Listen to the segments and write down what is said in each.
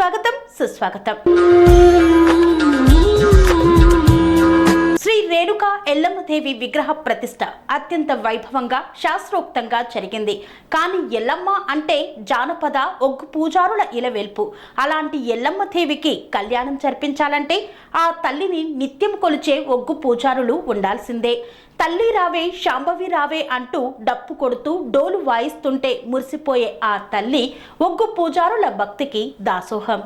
స్వాగతం సుస్వాగతం. ఎల్లమ్మదేవి విగ్రహ ప్రతిష్ట అత్యంత వైభవంగా శాస్త్రోక్తంగా జరిగింది. కానీ ఎల్లమ్మ అంటే జానపద ఒగ్గు పూజారుల ఇలవెల్పు. అలాంటి ఎల్లమ్మదేవికి కళ్యాణం జరిపించాలంటే ఆ తల్లిని నిత్యం కొలిచే ఒగ్గు పూజారులు ఉండాల్సిందే. తల్లి రావే శాంభవి రావే అంటూ డప్పు కొడుతూ డోలు వాయిస్తుంటే మురిసిపోయే ఆ తల్లి ఒగ్గు పూజారుల భక్తికి దాసోహం.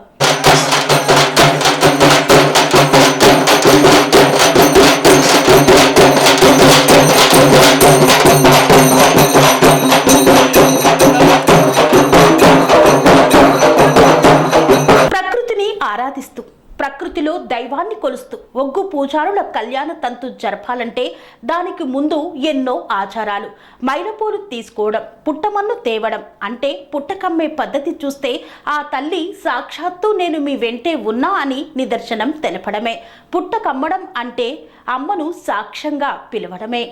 ఒగ్గు కళ్యాణ తంతు జరపాలంటే దానికి ముందు ఎన్నో ఆచారాలు. మైలపూలు తీసుకోవడం పుట్టమన్ను తేవడం అంటే పుట్టకమ్మే పద్ధతి చూస్తే ఆ తల్లి సాక్షాత్తు నేను మీ వెంటే ఉన్నా అని నిదర్శనం తెలపడమే. పుట్టకమ్మడం అంటే అమ్మను సాక్ష్యంగా పిలవడమే.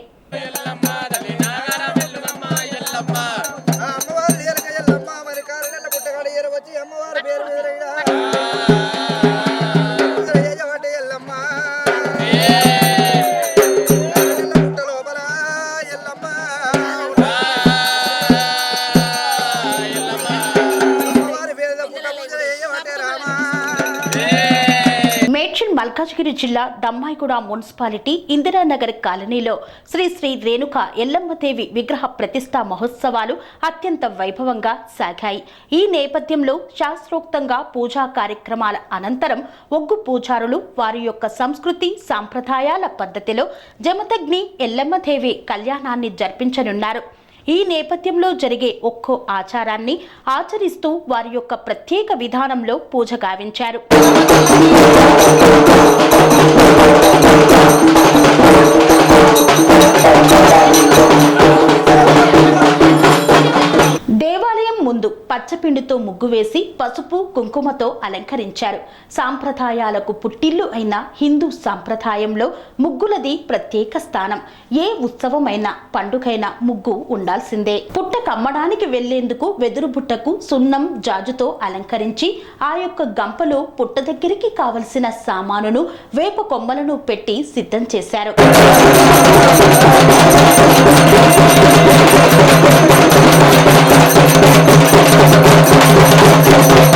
అమ్మవారు పేరు మీద మల్కాజ్గిరి జిల్లా దమ్మాయిగూడ మున్సిపాలిటీ ఇందిరానగర్ కాలనీలో శ్రీ శ్రీ రేణుక ఎల్లమ్మదేవి విగ్రహ ప్రతిష్టా మహోత్సవాలు అత్యంత వైభవంగా సాగాయి. ఈ నేపథ్యంలో శాస్త్రోక్తంగా పూజా కార్యక్రమాల అనంతరం ఒగ్గు పూజారులు వారి యొక్క సంస్కృతి సాంప్రదాయాల పద్ధతిలో జమతగ్ని ఎల్లమ్మదేవి కళ్యాణాన్ని జరిపించనున్నారు. ఈ నేపథ్యంలో జరిగే ఒక్కో ఆచారాన్ని ఆచరిస్తూ వారి యొక్క ప్రత్యేక విధానంలో పూజ గావించారు. ముందు పచ్చపిండితో ముగ్గు వేసి పసుపు కుంకుమతో అలంకరించారు. సాంప్రదాయాలకు పుట్టిల్లు అయిన హిందూ సాంప్రదాయంలో ముగ్గులది ప్రత్యేక స్థానం. ఏ ఉత్సవమైనా పండుగైనా ముగ్గు ఉండాల్సిందే. పుట్ట కమ్మడానికి వెళ్ళేందుకు వెదురు బుట్టకు సున్నం జాజుతో అలంకరించి ఆ యొక్క గంపలో పుట్ట దగ్గరికి కావలసిన సామానును వేప కొమ్మలను పెట్టి సిద్ధం చేశారు. ఒగ్గు Thank you.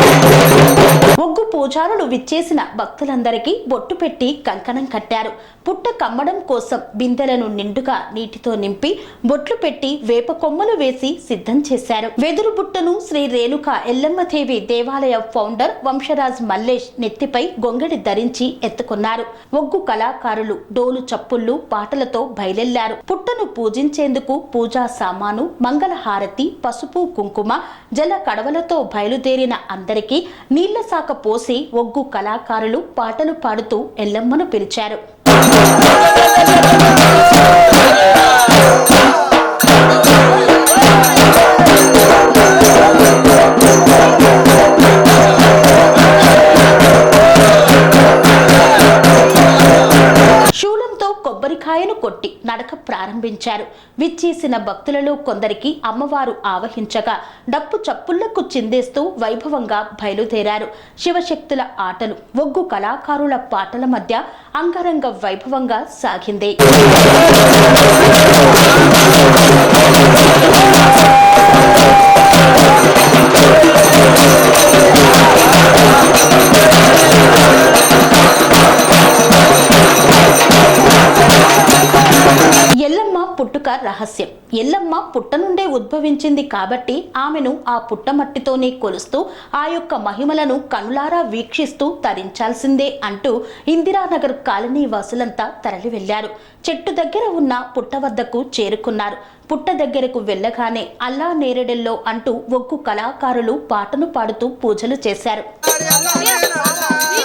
పూజారులు విచ్చేసిన భక్తులందరికీ బొట్టు పెట్టి కంకణం కట్టారు. పుట్ట కమ్మడం కోసం బిందెలను నిండుగా నీటితో నింపి బొట్లు పెట్టి వేప కొమ్మలు వేసి సిద్ధం చేశారు. వెదురు బుట్టను శ్రీ రేణుక ఎల్లమ్మదేవి దేవాలయ ఫౌండర్ వంశరాజ్ మల్లేష్ నెత్తిపై గొంగడి ధరించి ఎత్తుకున్నారు. ఒగ్గు కళాకారులు డోలు చప్పుళ్ళు పాటలతో బయలెళ్ళారు. పుట్టను పూజించేందుకు పూజా సామాను మంగళహారతి పసుపు కుంకుమ జల కడవలతో బయలుదేరిన అందరికీ నీళ్ళ శాఖ పోసి ఒగ్గు కళాకారులు పాటలు పాడుతూ ఎల్లమ్మను పిలిచారు. కొబ్బరికాయను కొట్టి నడక ప్రారంభించారు. విచ్చేసిన భక్తులలో కొందరికి అమ్మవారు ఆవహించగా డప్పు చప్పుళ్ళకు చిందేస్తూ వైభవంగా బయలుదేరారు. శివశక్తుల ఆటలు ఒగ్గు కళాకారుల పాటల మధ్య అంగరంగ వైభవంగా సాగింది. పుట్టుక రహస్యం. ఎల్లమ్మ పుట్ట నుండే ఉద్భవించింది కాబట్టి ఆమెను ఆ పుట్టమట్టితోనే కొలుస్తూ ఆ యొక్క మహిమలను కనులారా వీక్షిస్తూ తరించాల్సిందే అంటూ ఇందిరానగర్ కాలనీ వాసులంతా తరలి వెళ్ళారు చెట్టు దగ్గర ఉన్న పుట్ట వద్దకు చేరుకున్నారు. పుట్ట దగ్గరకు వెళ్ళగానే అల్లా నేరెడెల్లో అంటూ ఒగ్గు కళాకారులు పాటను పాడుతూ పూజలు చేశారు. చేశారు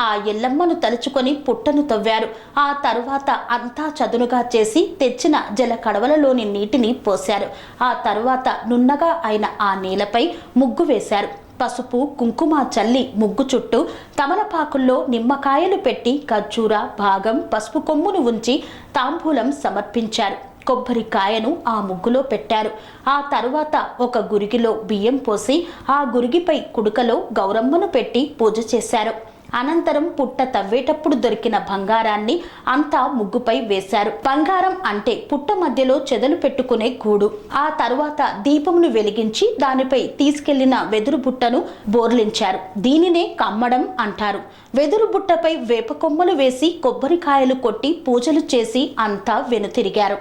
ఆ ఎల్లమ్మను తలుచుకొని పుట్టను తవ్వారు. ఆ తరువాత అంతా చదునుగా చేసి తెచ్చిన జల కడవలలోని నీటిని పోశారు. ఆ తరువాత నున్నగా అయిన ఆ నేలపై ముగ్గు వేశారు. పసుపు కుంకుమ చల్లి ముగ్గు చుట్టూ తమలపాకుల్లో నిమ్మకాయలు పెట్టి ఖర్జూర భాగం పసుపు కొమ్మును ఉంచి తాంబూలం సమర్పించారు. కొబ్బరికాయను ఆ ముగ్గులో పెట్టారు. ఆ తరువాత ఒక గురిగిలో బియ్యం పోసి ఆ గురిగిపై కుడుకలో గౌరమ్మను పెట్టి పూజ చేశారు. అనంతరం పుట్ట తవ్వేటప్పుడు దొరికిన బంగారాన్ని అంతా ముగ్గుపై వేశారు. బంగారం అంటే పుట్ట మధ్యలో చెదలు పెట్టుకునే గూడు. ఆ తరువాత దీపమును వెలిగించి దానిపై తీసుకెళ్ళిన వెదురు బుట్టను బోర్లించారు. దీనినే కమ్మడం అంటారు. వెదురు బుట్టపై వేప కొమ్మలు వేసి కొబ్బరికాయలు కొట్టి పూజలు చేసి అంతా వెనుతిరిగారు.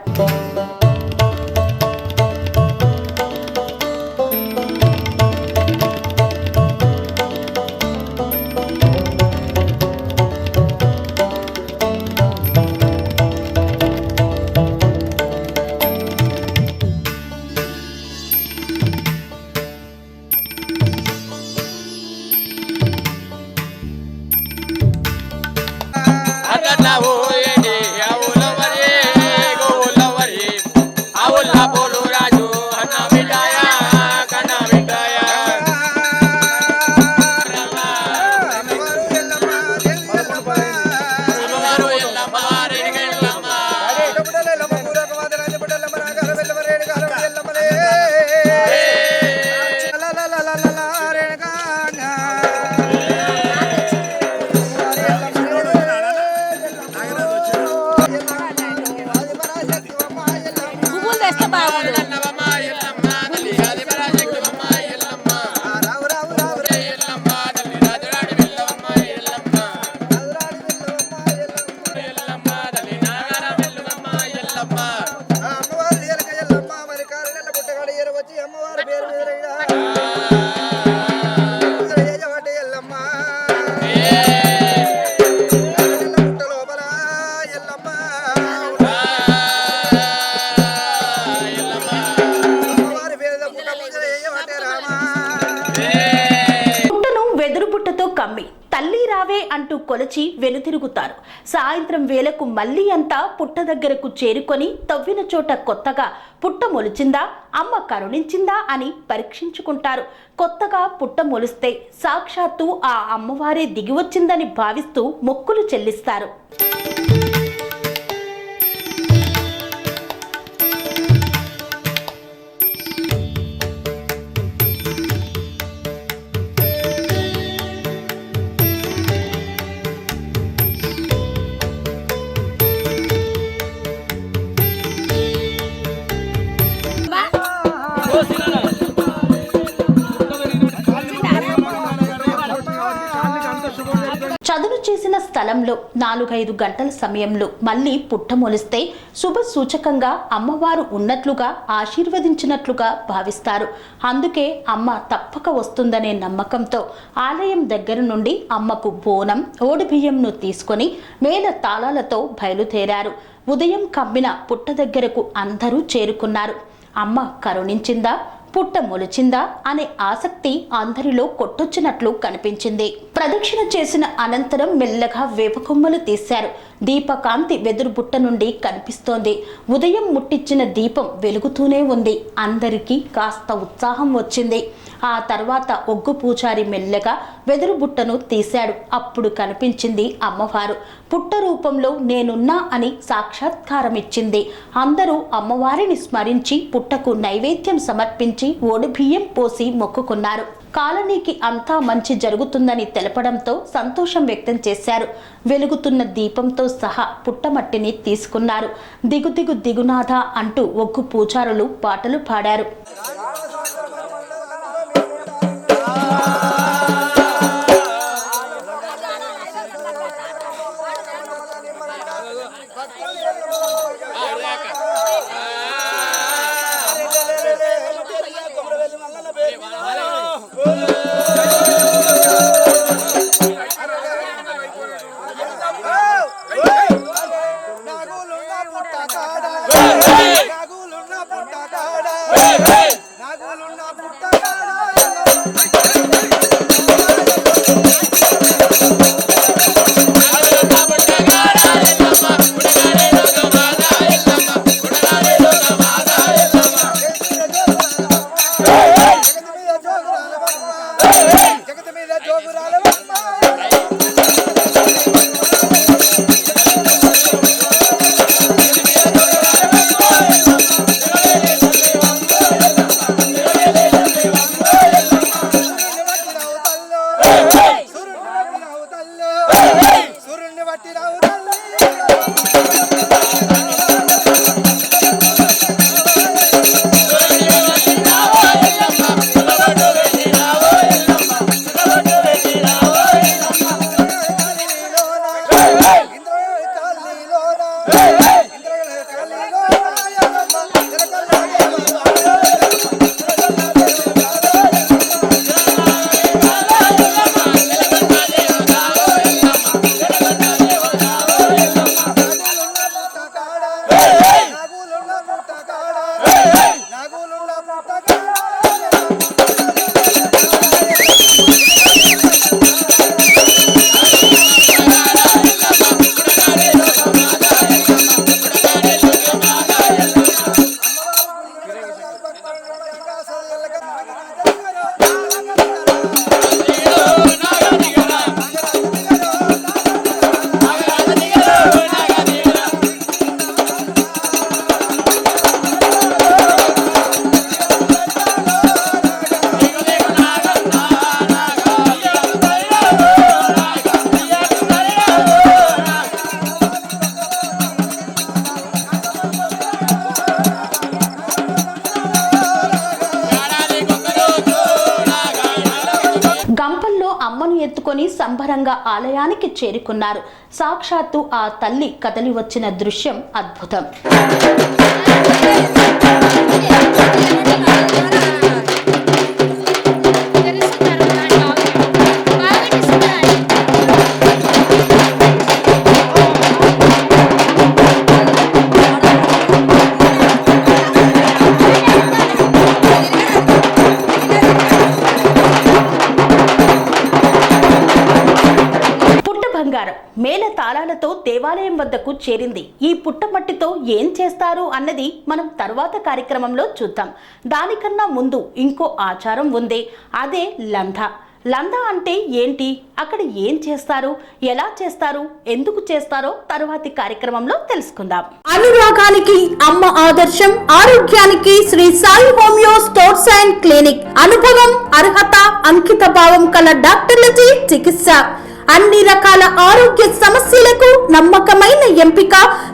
That's the Bible. వెనుతిరుగుతారు. సాయంత్రం వేళకు మళ్ళీ అంతా పుట్ట దగ్గరకు చేరుకొని తవ్విన చోట కొత్తగా పుట్ట మొలిచిందా అమ్మ కరుణించిందా అని పరీక్షించుకుంటారు. కొత్తగా పుట్ట మొలిస్తే సాక్షాత్తు ఆ అమ్మవారే దిగివచ్చిందని భావిస్తూ మొక్కులు చెల్లిస్తారు. స్థలంలో నాలుగైదు గంటల సమయంలో మళ్ళీ పుట్ట మొలిస్తే శుభ సూచకంగా అమ్మవారు ఉన్నట్లుగా ఆశీర్వదించినట్లుగా భావిస్తారు. అందుకే అమ్మ తప్పక వస్తుందనే నమ్మకంతో ఆలయం దగ్గర నుండి అమ్మకు బోనం ఓడిబియ్యంను తీసుకొని మేల తాళాలతో బయలుదేరారు. ఉదయం కమ్మిన పుట్ట దగ్గరకు అందరూ చేరుకున్నారు. అమ్మ కరుణించిందా పుట్ట మొలిచిందా అనే ఆసక్తి అందరిలో కొట్టొచ్చినట్లు కనిపించింది. ప్రదక్షిణ చేసిన అనంతరం మెల్లగా వేపకొమ్మలు తీశారు. దీపకాంతి వెదురు బుట్ట నుండి కనిపిస్తోంది. ఉదయం ముట్టించిన దీపం వెలుగుతూనే ఉంది. అందరికీ కాస్త ఉత్సాహం వచ్చింది. ఆ తర్వాత ఒగ్గు పూజారి మెల్లగా వెదురు బుట్టను తీశాడు. అప్పుడు కనిపించింది అమ్మవారు. పుట్ట రూపంలో నేనున్నా అని సాక్షాత్కారం ఇచ్చింది. అందరూ అమ్మవారిని స్మరించి పుట్టకు నైవేద్యం సమర్పించి ఓడిబియ్యం పోసి మొక్కుకున్నారు. కాలనీకి అంతా మంచి జరుగుతుందని తెలపడంతో సంతోషం వ్యక్తం చేశారు. వెలుగుతున్న దీపంతో సహా పుట్టమట్టిని తీసుకున్నారు. దిగు దిగు దిగునాథ అంటూ ఒగ్గు పూజారులు పాటలు పాడారు. సంబరంగా ఆలయానికి చేరుకున్నారు. సాక్షాత్తు ఆ తల్లి కదలి వచ్చిన దృశ్యం అద్భుతం. పుట్టమట్టితో ఏం చేస్తారు అన్నది మనం తర్వాత కార్యక్రమంలో చూద్దాం. దానికన్నా ముందు ఇంకో ఆచారం ఉంది అదే లంధ. లంధ అంటే ఏంటి? అక్కడ ఏం చేస్తారు? ఎలా చేస్తారు? ఎందుకు చేస్తారో తరువాతి కార్యక్రమంలో తెలుసుకుందాం. అనురాగానికి అమ్మ ఆదర్శం ఆరోగ్యానికి Sri Sai homeo stores and clinic. అనుభవం అర్హత అంకిత భావం కల డాక్టర్లచే చికిత్స. అన్ని రకాల ఆరోగ్య సమస్యలకు నమ్మకమైన ఎంపిక